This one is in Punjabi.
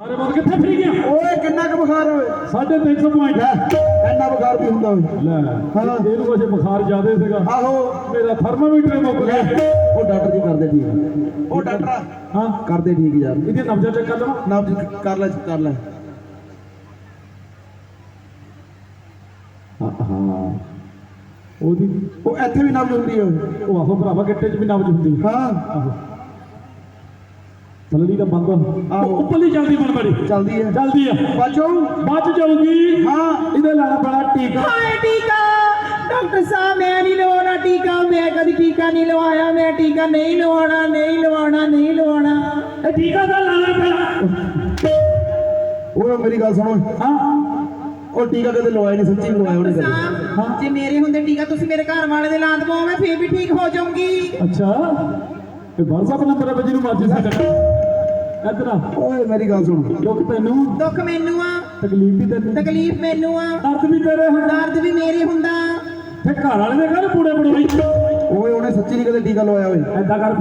ਅਰੇ ਮਤ ਕਿੱਥੇ ਫਰੀ ਗਿਆ? ਓਏ ਕਿੰਨਾ ਕੁ ਬੁਖਾਰ ਹੋਏ 350 ਪੁਆਇੰਟ। ਹੈ ਇੰਨਾ ਬੁਖਾਰ ਵੀ ਹੁੰਦਾ ਹੋਏ ਲੈ ਹਾਂ। ਇਹਨੂੰ ਕੁਛ ਬੁਖਾਰ ਜ਼ਿਆਦੇ ਸੀਗਾ। ਆਹੋ। ਮੇਰਾ ਥਰਮਾਮੀਟਰ ਮੁੱਕ ਗਿਆ। ਉਹ ਡਾਕਟਰ ਜੀ ਕਰਦੇ ਠੀਕ ਉਹ ਡਾਕਟਰ ਹਾਂ ਕਰਦੇ ਠੀਕ ਯਾਰ। ਇਹਦੇ ਨਬਜਾ ਚੈੱਕ ਕਰ ਲਵਾਂ ਨਾ ਜੀ ਕਰ ਲੈ ਕਰ ਲੈ। ਹਾਂ ਹਾਂ। ਉਹਦੀ ਉਹ ਇੱਥੇ ਵੀ ਨਬਜ਼ ਹੁੰਦੀ ਹੋਏ ਉਹ ਆਹੋ ਭਰਾਵਾ ਗਿੱਟੇ 'ਚ ਵੀ ਨਬਜ ਹੁੰਦੀ। ਹਾਂ। ਆਹੋ। ਥੱਲੜੀ ਦਾ ਬੰਦ ਆਹੋ। ਉੱਪਰਲੀ ਜਲਦੀ ਬਣ ਬੜੀ ਚੱਲਦੀ ਹੈ। ਜਲਦੀ ਆ ਬਾਜੋ ਬਚ ਜਾਊਗੀ ਹਾਂ ਇਹਦੇ ਲਾਣਾ ਬੜਾ ਟੀਕਾ। ਹਾਏ ਟੀਕਾ। ਡਾਕਟਰ ਸਾਹਿਬ ਮੈਂ ਨਹੀਂ ਲਵਾਉਣਾ ਟੀਕਾ। ਮੈਂ ਕਦੀ ਟੀਕਾ ਨਹੀਂ ਲਵਾਇਆ। ਮੈਂ ਟੀਕਾ ਨਹੀਂ ਲਵਾਉਣਾ ਨਹੀਂ ਲਵਾਉਣਾ ਨਹੀਂ ਲਵਾਉਣਾ। ਇਹ ਟੀਕਾ ਦਾ ਲਾਣਾ ਪੈਣਾ। ਓਏ ਮੇਰੀ ਗੱਲ ਸੁਣੋ। ਹਾਂ। ਉਹ ਟੀਕਾ ਕਦੇ ਲਵਾਇਆ ਨਹੀਂ ਸੱਚੀ ਲਵਾਇਆ ਉਹਨੇ ਕਦੇ। ਸਾਹਿਬ ਜੇ ਮੇਰੇ ਹੁੰਦੇ ਟੀਕਾ ਤੁਸੀਂ ਮੇਰੇ ਘਰ ਵਾਲੇ ਦੇ ਲਾਂ ਦਵਾਓ ਮੈਂ ਫੇਰ ਵੀ ਠੀਕ ਹੋ ਜਾਊਂਗੀ। ਅੱਛਾ। ਇਹ WhatsApp ਨੰਬਰ ਹੈ ਬੱਜੀ ਨੂੰ ਮਰਜ਼ੀ ਸਕਦਾ ਇਧਰ ਆ। ਓਏ ਮੇਰੀ ਗੱਲ ਸੁਣ। ਦੁੱਖ ਤੈਨੂੰ। ਦੁੱਖ ਮੈਨੂੰ ਆ। ਤਕਲੀਫ ਵੀ ਤੈਨੂੰ। ਤਕਲੀਫ ਮੈਨੂੰ ਆ। ਦਰਦ ਵੀ ਤੇਰੇ ਹੁੰਦਾ। ਦਰਦ ਵੀ ਮੇਰੇ ਹੁੰਦਾ। ਤੇ ਘਰ ਵਾਲੇ ਦੇ ਘਰ ਪੂੜੇ ਪੜੋਈ ਓਏ ਉਹਨੇ ਸੱਚੀ ਨਹੀਂ ਕਦੇ ਟੀਕਾ ਲਵਾਇਆ ਓਏ। ਐਦਾਂ ਕਰ।